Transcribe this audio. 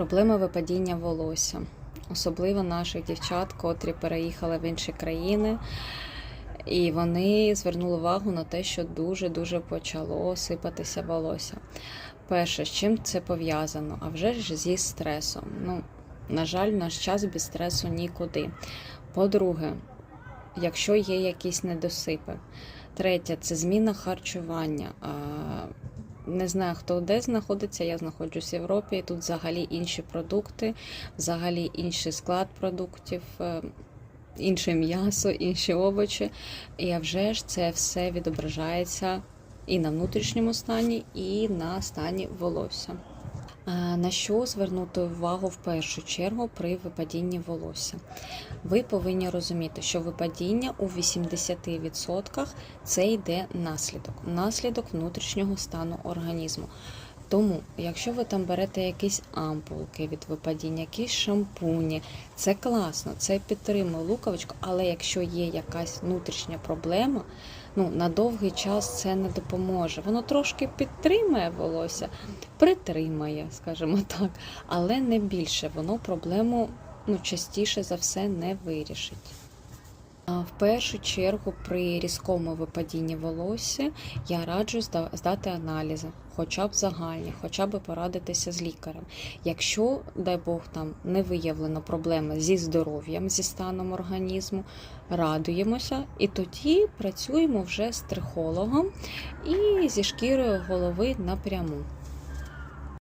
Проблема випадіння волосся, особливо наших дівчат, котрі переїхали в інші країни. І вони звернули увагу на те, що дуже-дуже почало сипатися волосся. Перше, з чим це пов'язано? А вже ж зі стресом. Ну, на жаль, наш час без стресу нікуди. По-друге, якщо є якісь недосипи. Третє це зміна харчування. Не знаю, хто де знаходиться, я знаходжусь в Європі, і тут взагалі інші продукти, взагалі інший склад продуктів, е, інше м'ясо, інші овочі. І а вже ж це все відображається і на внутрішньому стані, і на стані волосся. А, На що звернути увагу в першу чергу при випадінні волосся? Ви повинні розуміти, що випадіння у 80% це йде наслідок, наслідок внутрішнього стану організму. Тому, якщо ви там берете якісь ампулки від випадіння, якісь шампуні, це класно, це підтримує луковичку, але якщо є якась внутрішня проблема, ну на довгий час це не допоможе. Воно трошки підтримує волосся, притримає, скажімо так, але не більше. Воно проблему ну, частіше за все не вирішить. В першу чергу при різкому випадінні волосся я раджу зда- здати аналізи, хоча б загальні, хоча б порадитися з лікарем. Якщо, дай Бог, там не виявлено проблеми зі здоров'ям, зі станом організму, радуємося і тоді працюємо вже з трихологом і зі шкірою голови напряму.